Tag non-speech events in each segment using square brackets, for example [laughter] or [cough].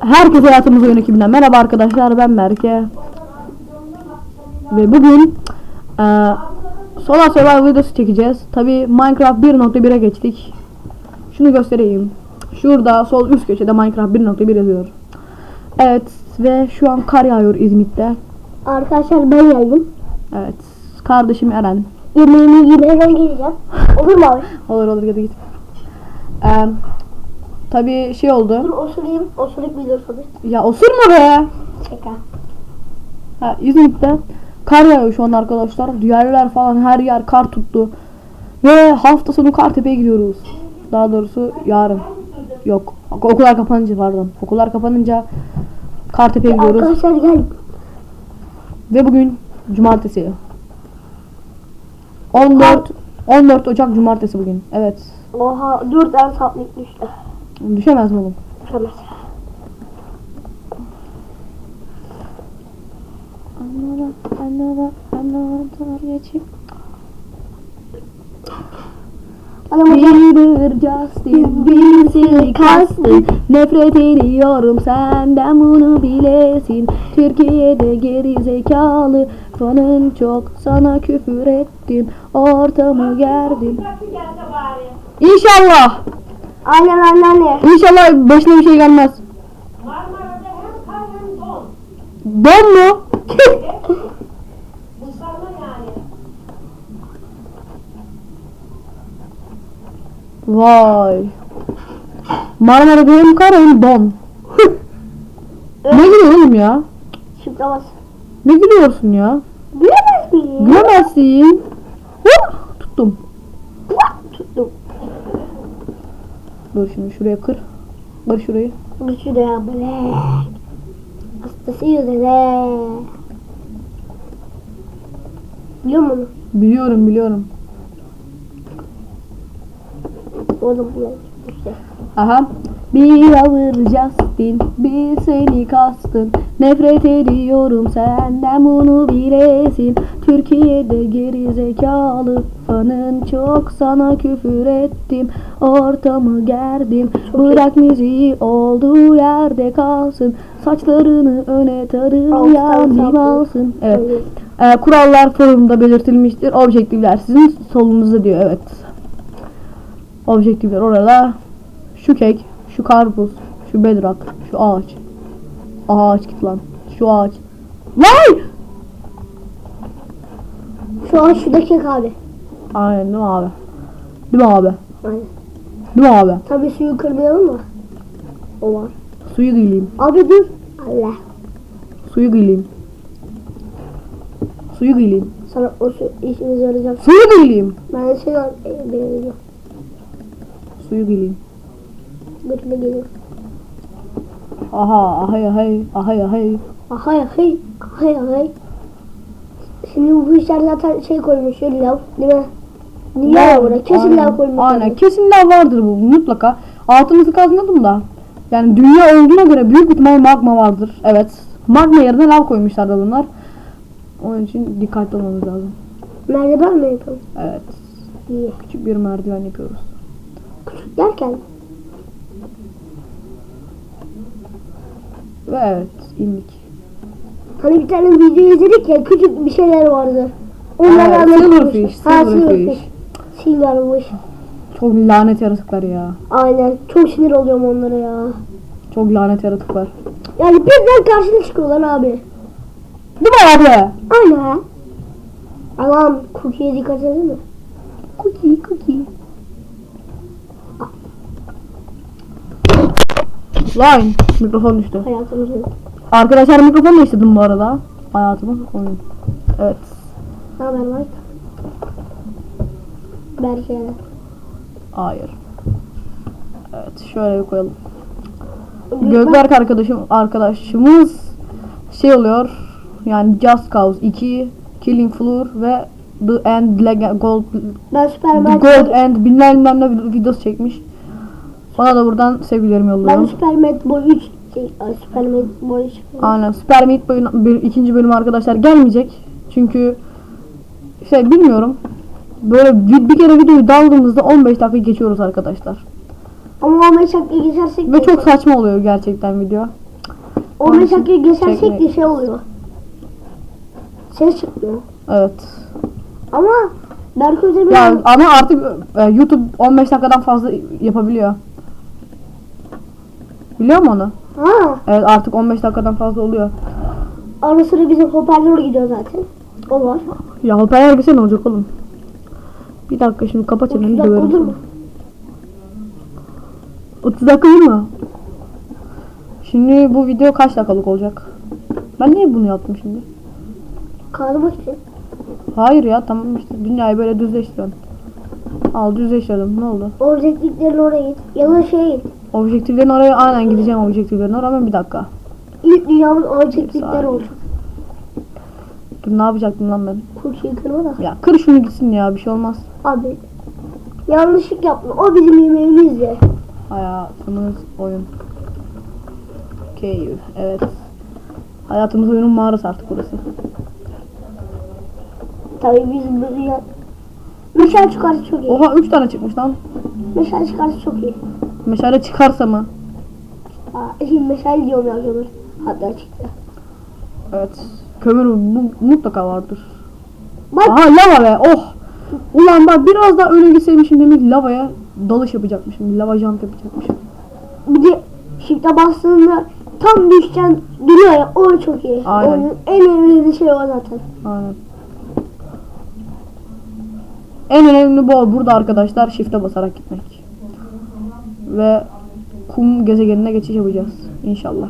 Herkese hayatımız oyun ekibinden merhaba arkadaşlar ben Berke Ve bugün eee Solar Survival videosu çekeceğiz. Tabi Minecraft 1.1'e geçtik. Şunu göstereyim. Şurada sol üst köşede Minecraft 1.1 yazıyor. Evet ve şu an kar yağıyor İzmit'te. Arkadaşlar ben geldim. Evet kardeşim Eren. Yemeğimi yemeden geleceğim. Olur mu abi? [laughs] Olur olur hadi git. Eee Tabi şey Dur oldu osurayım. Osuruk bir dur tabii. Ya osurma be Şaka. Ha, İzmit'te kar yağıyor şu an arkadaşlar. Yerler falan her yer kar tuttu. Ve hafta sonu Kartepe'ye gidiyoruz. Daha doğrusu yarın. Yok. ok- Okullar kapanınca pardon. Okullar kapanınca Kartepe'ye gidiyoruz. Arkadaşlar gel. Ve bugün cumartesi. 14 14 Ocak cumartesi bugün. Evet. Oha 4 tane saplık düştü. Düşemez mi oğlum? Düşemez. Anladım, geçeyim. Adam hocam. Bir Justin birisi kastın Nefret ediyorum senden bunu bilesin Türkiye'de geri zekalı fanın çok Sana küfür ettim ortamı gerdim İnşallah Aynen anneanne. İnşallah başına bir şey gelmez [laughs] Marmara'da hem kar hem don. Don mu? Buzlanma yani. Vay Marmara'da hem kar hem don Ne gülüyor oğlum ya? Bas. Ne gülüyorsun ya? Gülemez miyim? Gülemezsin. Dur şimdi şuraya kır. Kır şurayı. Bu şuraya böyle. Hastasıyız dede. Biliyor musun? Biliyorum biliyorum. Oğlum bu. Aha. Bir ağır Justin, bir seni kastın. Nefret ediyorum senden bunu bilesin. Türkiye'de geri zekalı fanın çok sana küfür ettim. Ortamı gerdim. Bırak müziği olduğu yerde kalsın. Saçlarını öne tarı Alttan yandim saplı. alsın. Evet. Ee, kurallar forumda belirtilmiştir. Objektifler sizin solunuzda diyor. Evet. Objektifler orada. Şu kek, şu karpuz, şu bedrock, şu ağaç. Ağaç git lan. Şu ağaç. Vay! Şu an şuradaki abi. Aynen değil mi abi? Değil mi abi? Aynen. Değil mi abi? Tabii suyu kırmayalım mı? O var. Suyu gıyleyim. Abi dur. Allah. Suyu gıyleyim. Suyu gıyleyim. Sana o su işimize yarayacak. Suyu gıyleyim. Ben seni al. E, beğeneceğim. Suyu gıyleyim. Götüne gelir. Aha, ahay ahay, ahay ahay. Ahay ahay. Ahay ahay. Şimdi bu işler zaten şey koymuş. Lav. Değil mi? Niye Lav, oraya? Kesin lav koymuş. Aynen kesin lav vardır bu mutlaka. Altımızı kazmadım da. Yani dünya olduğuna göre büyük ihtimal magma vardır. Evet. Magma yerine lav koymuşlar da bunlar. Onun için dikkatli olmamız lazım. Merdiven mi yapalım? Evet. İyi. Küçük bir merdiven yapıyoruz. Küçük derken. Evet indik. Hani bir tane video izledik ya küçük bir şeyler vardı. Onlar Evet, anlatılmış. silverfish, Ha, silverfish. Silverfish. Çok lanet yaratıklar ya. Aynen. Çok sinir oluyorum onlara ya. Çok lanet yaratıklar. Yani birden karşına çıkıyorlar abi. Değil mi abi? Aynen. Allah'ım cookie'ye dikkat edin mi? Cookie cookie. Line. Mikrofon düştü. Hayatımızın. Arkadaşlar mikrofon değiştirdim bu arada. Hayatıma koyun. Evet. Ne haber var? Berke. Hayır. Evet şöyle bir koyalım. Gökberk arkadaşım arkadaşımız şey oluyor. Yani Just Cause 2, Killing Floor ve The End Leg- Gold Ben Superman. Gold End bilmem ne videosu çekmiş. Ona da buradan sevgilerimi Ben yolluyorum. Superman Boy 3 şey, ay, Superman Boy 3. Aynen Super Meat Boy'un bir, ikinci bölümü arkadaşlar gelmeyecek. Çünkü şey bilmiyorum. Böyle bir, bir kere videoyu daldığımızda 15 dakika geçiyoruz arkadaşlar. Ama 15 dakika geçersek Ve çok saçma oluyor gerçekten video. 15 dakika geçersek Çekmek. de şey oluyor. Ses çıkmıyor. Evet. Ama Berk Özdemir Ya ama artık e, YouTube 15 dakikadan fazla yapabiliyor. Biliyor musun onu? ha, Evet artık 15 dakikadan fazla oluyor. ara sıra bizim hoparlör gidiyor zaten. O var. Ya hoparlör bir ne olacak oğlum? Bir dakika şimdi kapa çeneni 30 dakika döverim. olur mu? 30 dakika mi? Şimdi bu video kaç dakikalık olacak? Ben niye bunu yaptım şimdi? Kazmak için. Hayır ya tamam işte dünyayı böyle düzleştiriyorum. Al düzleştirdim ne oldu? Objektiflerin oraya git. Ya da şey git. Objektiflerin oraya aynen gideceğim objektiflerin oraya ama bir dakika. İlk dünyamız objektifler olacak. Dur ne yapacaktım lan ben? Kurşun kırma da. Ya kır şunu gitsin ya bir şey olmaz. Abi. Yanlışlık yapma. O bizim yemeğimiz de. Hayatımız oyun. Keyif evet. Hayatımız oyunun mağarası artık burası. Tabii biz bu dünya... Meşal çıkarsa çok iyi. Oha 3 tane çıkmış lan. Meşal çıkarsa çok iyi. Meşale çıkarsa mı? Aa, [laughs] şimdi meşal diyorum ya kömür. Hatta çıktı. Evet. Kömür mu- mutlaka vardır. Bak Aha lava be oh. Ulan bak biraz daha öne gitseymişim demek lavaya dalış yapacakmışım. Lava jump yapacakmışım. bir de shift'e bastığında tam düşeceksin duruyor ya o çok iyi. Aynen. Onun en önemli şey o zaten. Aynen. En önemli bu burada arkadaşlar shift'e basarak gitmek. Ve kum gezegenine geçiş yapacağız inşallah.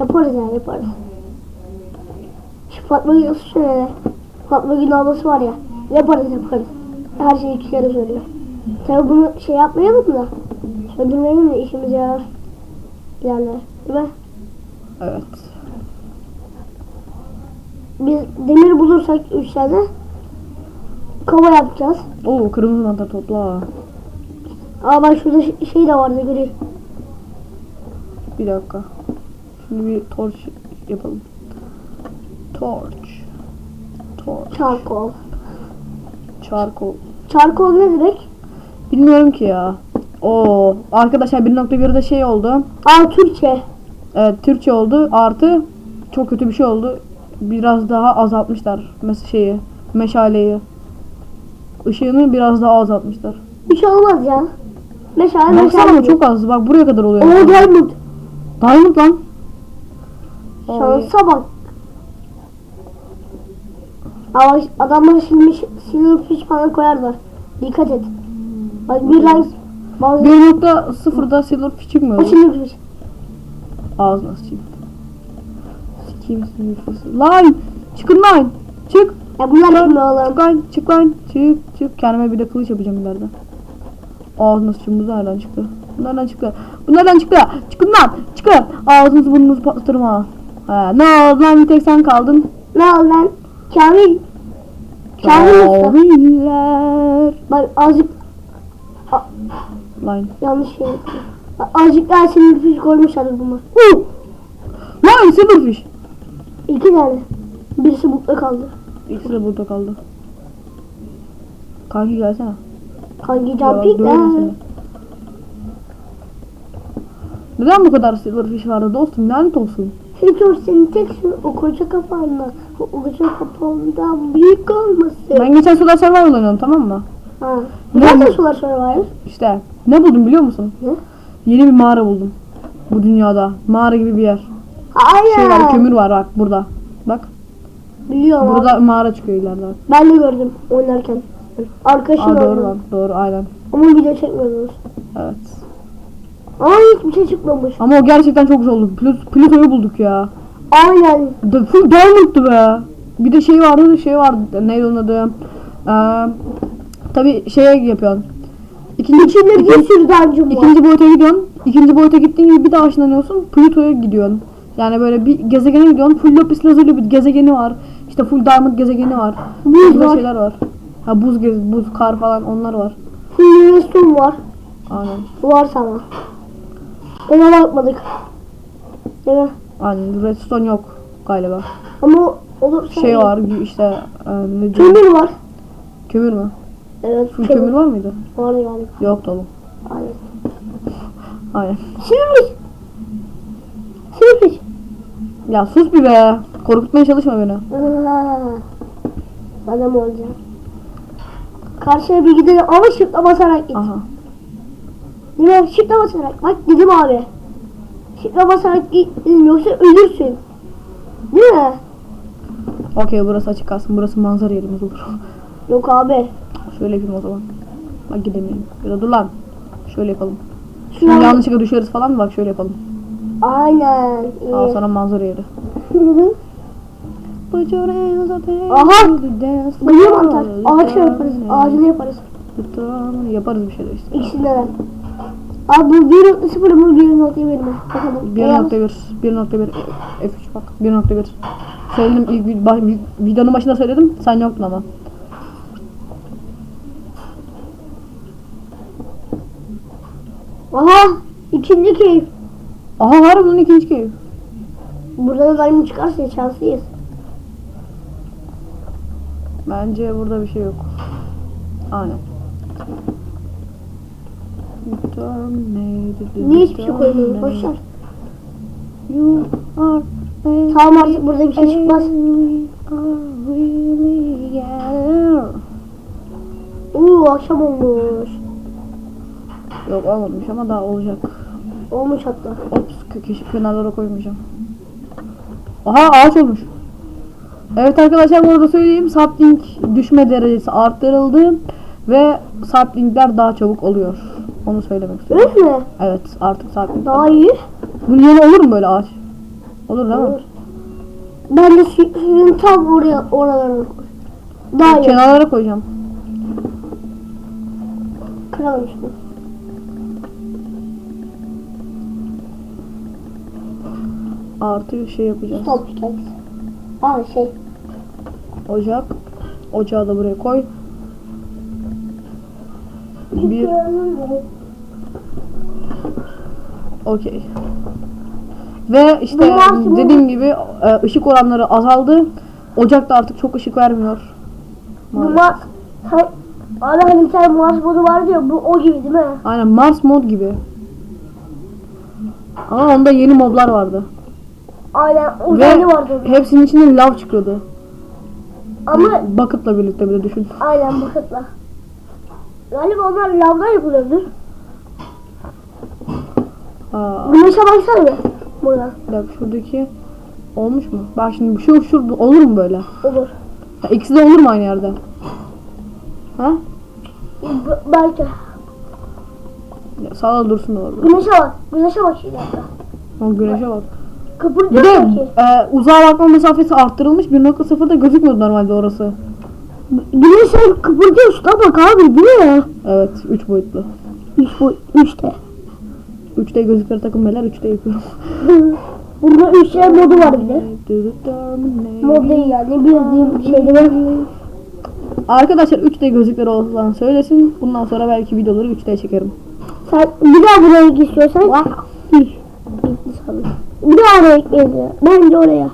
Yaparız ya yaparız. Şu Fatma Gül şöyle. Fatma Gül ablası var ya. Yaparız yaparız. Her şeyi iki kere söylüyor. Tabi bunu şey yapmayalım da. Söndürmeyelim de işimize yarar. İlerler. Değil mi? Evet. Biz demir bulursak üç tane kova yapacağız. Oo kırmızı mantar topla. Aa bak şurada ş- şey de vardı gri. Bir dakika. Şimdi bir torch yapalım. Torch. Torch. Charcoal. Charcoal. Charcoal ne demek? Bilmiyorum ki ya. Oo arkadaşlar 1.1'de şey oldu. Aa Türkçe. Evet Türkçe oldu. Artı çok kötü bir şey oldu. Biraz daha azaltmışlar mes şeyi, meşaleyi. Işığını biraz daha azaltmışlar. Bir şey olmaz ya. Meşale Baksana meşale. çok az. Bak buraya kadar oluyor. Oo diamond. Diamond lan. Şansa bak. Ama adamlar şimdi silverfish falan koyarlar. Dikkat et. Bak bir renk bazı 1.0'da silverfish çıkmıyor. o silverfish. Ağzına sıçayım. Sikeyim silverfish. Lan! Çıkın lan! Çık! Ya bunlar oğlum? Çık lan! Çık lan! Çık! Çık! Kendime bir de kılıç yapacağım ileride. Sıçayım. Bu nereden çıktı? Nereden çıktı? Bu nereden çıktı? Çıkın lan! Çıkın! Ağzınızı burnunuzu patlatırım ha. Ha, ne oldu lan bir tek sen kaldın. Ne oldu lan? Kamil. Kamil usta. Kamiller. Bak azıcık Lan. yanlış şey. Bak, Azıcık daha silverfish koymuşlar buna. Uh! Lan silverfish. İki tane. Birisi mutlu kaldı. İkisi de burada kaldı. Kanki gelsene. Hangi jumping lan? Neden bu kadar silverfish vardı dostum? Lanet olsun. Hector senin tek şu o koca kafanla. O koca kafandan büyük olmasın. Ben geçen Solar Survival oynadım tamam mı? Ha. Ne Nerede sonra var? İşte ne buldum biliyor musun? Ne? Yeni bir mağara buldum. Bu dünyada. Mağara gibi bir yer. Aynen. Şey var kömür var bak burada. Bak Biliyorum abi. burada mağara çıkıyor ileride. Ben de gördüm oynarken. Arkadaşım Aa, doğru lan doğru aynen. Ama video çekmiyordunuz. Evet. Ama hiçbir şey çıkmamış. Ama o gerçekten çok zor oldu. Plut Pluto'yu bulduk ya. Aynen. Da- Full diamond'tı be. Bir de şey vardı şey vardı. Neydi onun adı? Ee, tabi şeye yapıyorsun. İkinci, İçinde bir sürü dungeon var. ikinci boyuta gidiyorsun. İkinci boyuta gittiğin gibi bir daha ışınlanıyorsun. Pluto'ya gidiyorsun. Yani böyle bir gezegene gidiyorsun. Full lapis lazuli bir gezegeni var. İşte full diamond gezegeni var. Var. şeyler var. Ha buz gez, buz kar falan onlar var. Redstone var. Aynen. Var sana. Ona bakmadık. Değil mi? Aynen. Redstone yok galiba. Ama olursa Şey var işte e, ne diyor? Kömür var. Kömür mü? Evet. Full kömür var mıydı? Var yani. Yok oğlum. Aynen. Aynen. Silverfish. Silverfish. Ya sus bir be. Korkutmaya çalışma beni. Adam olacak. Karşıya bir gidelim ama şıkla basarak git. Aha. Değil mi? Şıkla basarak. Bak dedim abi. Şıkla basarak git yoksa ölürsün. Değil mi? Okey burası açık kalsın. Burası manzara yerimiz olur. [laughs] Yok abi. Şöyle yapayım o zaman. Bak gidemeyelim. Ya da dur lan. Şöyle yapalım. Şuna Şimdi yanlışlıkla düşeriz falan mı? Bak şöyle yapalım. Aynen. Al iyi. sana manzara yeri. [laughs] Put your hands up and Aha! Bayır mantar. Ağaçla yaparız. Ağacını yaparız. Yaparız bir şeyler işte. İkisinden. Abi bu 1.0 bu 1.1 mi? Bakalım. 1.1 1.1 F3 bak 1.1 Söyledim ilk videonun başında söyledim sen yoktun ama. Aha! ikinci keyif. Aha harbiden ikinci keyif. Burada da diamond çıkarsa şanslıyız. Bence burada bir şey yok. Aynen. Niye hiçbir şey koymuyoruz? Boşver. You are Tamam artık burada bir şey çıkmaz. Uuu akşam olmuş. Yok olmamış ama daha olacak. Olmuş hatta. Ops keşif kenarlara koymayacağım. Aha ağaç olmuş. Evet arkadaşlar bu arada söyleyeyim. Sapling düşme derecesi arttırıldı. Ve saplingler daha çabuk oluyor. Onu söylemek istiyorum. Öyle mi? Evet artık sapling. Daha iyi. Bunun yanı olur mu böyle ağaç? Olur değil mi? Olur. Ben de suyun tam oraya oralarına koy. Daha iyi. Kenarlara koyacağım. Kıralım şunu. Artı şey yapacağız. Stop. Aa şey. Ocak. Ocağı da buraya koy. Bir Okey. Ve işte dediğim gibi e, ışık oranları azaldı. Ocakta artık çok ışık vermiyor. Mars. Abi hani bir tane Mars modu vardı ya bu o gibi değil mi? Aynen Mars mod gibi. Ama onda yeni modlar vardı. Aynen Ve uzaylı vardı. hepsinin içinde lav çıkıyordu. Ama Bucket'la birlikte bir de düşün. aynen bakıtla. Galiba onlar lavdan yapılıyordu. Aa, Güneşe baksana bir. Buradan. bir dakika şuradaki olmuş mu? Bak şimdi şu şu olur mu böyle? Olur. Ya, ikisi de olur mu aynı yerde? Ha? B- belki. Ya, sağda dursun da orada. Güneşe bak. Güneşe bak şimdi. O güneşe bak. Bir Kıpırdıyor de sanki. e, uzağa bakma mesafesi arttırılmış 1.0'da gözükmüyordu normalde orası. Güneş sen kıpırdıyor şuna bak abi değil mi? Evet 3 boyutlu. 3 bu 3'te. 3D gözlükleri takın beyler 3D yapıyorum. [laughs] Burada 3 şey modu var bir de. Mod değil yani bildiğim şeyde var. Arkadaşlar 3D gözlükleri olan söylesin. Bundan sonra belki videoları 3D çekerim. Sen bir daha buraya git istiyorsan. Sanırım. Bir daha oraya ya. Bence oraya.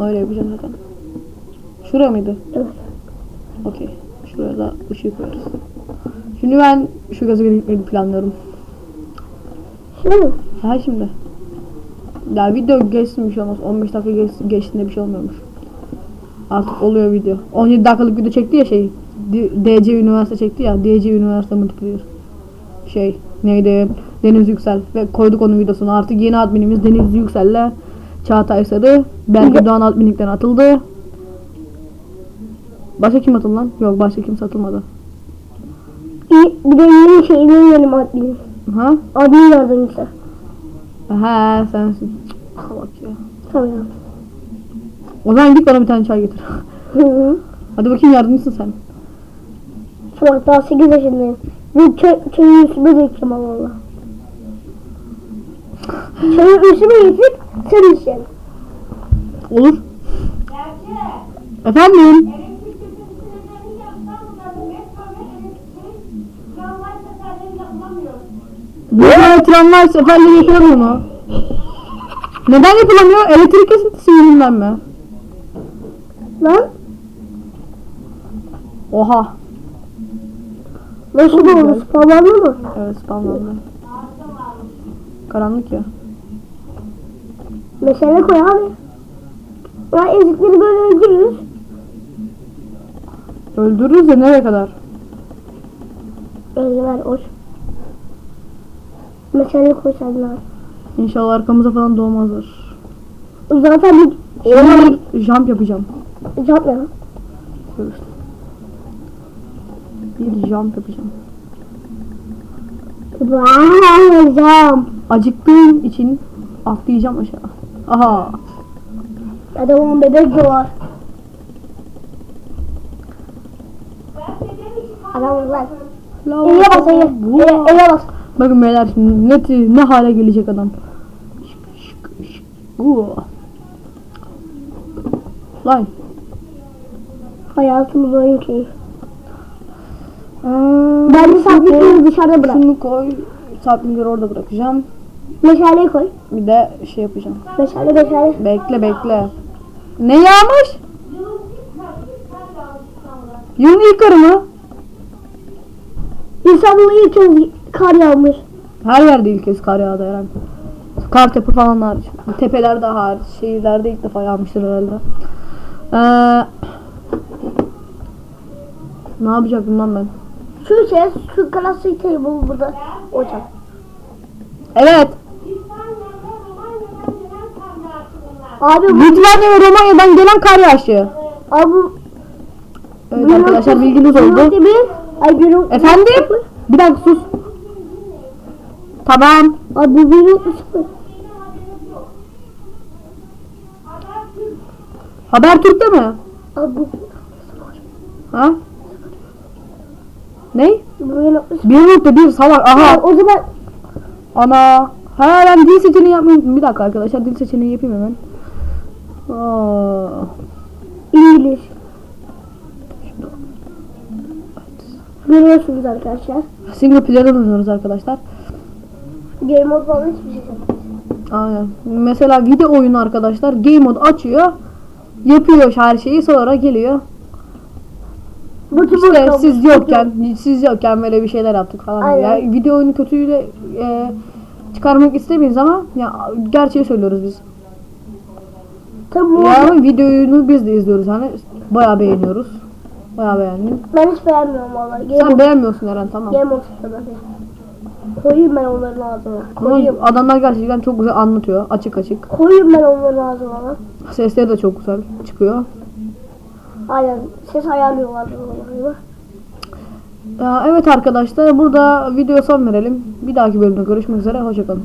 Öyle yapacağım zaten. Şuraya mıydı? Evet. Okey. Şuraya da ışık koyarız. Şimdi ben şu gaza gitmeyi planlıyorum. Şimdi? Ha şimdi. Ya video geçsin bir şey olmaz. 15 dakika geç, geçtiğinde bir şey olmuyormuş. Artık oluyor video. 17 dakikalık video çekti ya şey. DC Üniversite çekti ya. DC Üniversite Multiplayer. Şey neydi? Deniz Yüksel. Ve koyduk onun videosunu. Artık yeni adminimiz Deniz Yüksel'le Çağatay Sarı. Berke Doğan adminlikten atıldı. Başka kim atıldı lan? Yok başka kimse atılmadı. Bir, bir de yeni şeyleri benim adminim. Ha? Admin yardımcısı. Ha sensin. Cık, Bak ya. Tamam. O zaman git bana bir tane çay getir. Hı hı. Hadi bakayım yardımcısın sen. Sonra daha 8 yaşındayım. Ve çay, çayı üstüme dökeceğim ama valla. Çayı üstüme getir, sen içeceksin. Olur. Efendim? elektrik tramvay seferleri yapılamıyor. Mu? Neden yapılamıyor? Elektrik kesintisi yüzünden mi? Lan Oha. nasıl olmuş? Pahalı mı? Evet spamlandı. Karanlık ya. Mesele koy abi. Ya ezikleri böyle öldürürüz. Öldürürüz de nereye kadar? Ezgiler hoş. Mesele koy sen de abi. İnşallah arkamıza falan doğmazlar. Zaten bir... Şimdi jump yapacağım. Cevap ne? Bir jump yapacağım. Vay cam. Acıktığım için atlayacağım aşağı. Aha. Adamın bebek de var. Adam lan. La- E'ye bas. E'ye E'ye bas. Bakın beyler şimdi ne, ne hale gelecek adam. Lan. Hayatımız oyun keyif. Aa, Bence saplıkları dışarıda bırak. Şunu koy. Saplinleri orada bırakacağım. Meşaleyi koy. Bir de şey yapacağım. Meşale meşale. Bekle bekle. Ne yağmış? Yılını yıkarı mı? İstanbul'da ilk kez kar yağmış. Her yerde ilk kez kar yağdı herhalde. Kartepe falan hariç. Tepelerde hariç. Şehirlerde ilk defa yağmıştır herhalde. Ee, ne yapacaktım lan ben? Şu şey, şu klasik table burada hocam. Evet. Abi bu, Litvanya ve Romanya'dan gelen kar yağışı. abi Evet arkadaşlar bilginiz oldu. Bir, ay bir nokta- Efendim? Bir dakika sus. Tamam. Abi bir nokta sıfır. Habertürk'te mi? Abi Ha? Ne? bir nokta. Bir salak. Aha. Abi, o zaman Ana. Ha ben dil seçeneği yapmayı. Bir dakika arkadaşlar dil seçeneği yapayım hemen. Aa. İngiliz. Görüyorsunuz arkadaşlar. Single player'dan oynuyoruz arkadaşlar. Game mode falan hiçbir şey yok. Aynen. Mesela video oyunu arkadaşlar game mode açıyor. Yapıyor her şeyi sonra geliyor. Bu tür İşte siz yokken siz yokken böyle bir şeyler yaptık falan. Aynen. Yani video oyunu kötüyle e, çıkarmak istemeyiz ama ya gerçeği söylüyoruz biz. Tabii bu Ya video oyunu biz de izliyoruz hani bayağı beğeniyoruz. Bayağı beğendim. ben hiç beğenmiyorum vallahi. Game Sen beğenmiyorsun Eren tamam. game mode istemem. Koyayım ben onların ağzına. Ama Koyayım. adamlar gerçekten çok güzel anlatıyor. Açık açık. Koyayım ben onların ağzına lan. Sesleri de çok güzel çıkıyor. Aynen. Ses ayarlıyorlar. Ya, evet arkadaşlar burada video son verelim. Bir dahaki bölümde görüşmek üzere. Hoşçakalın.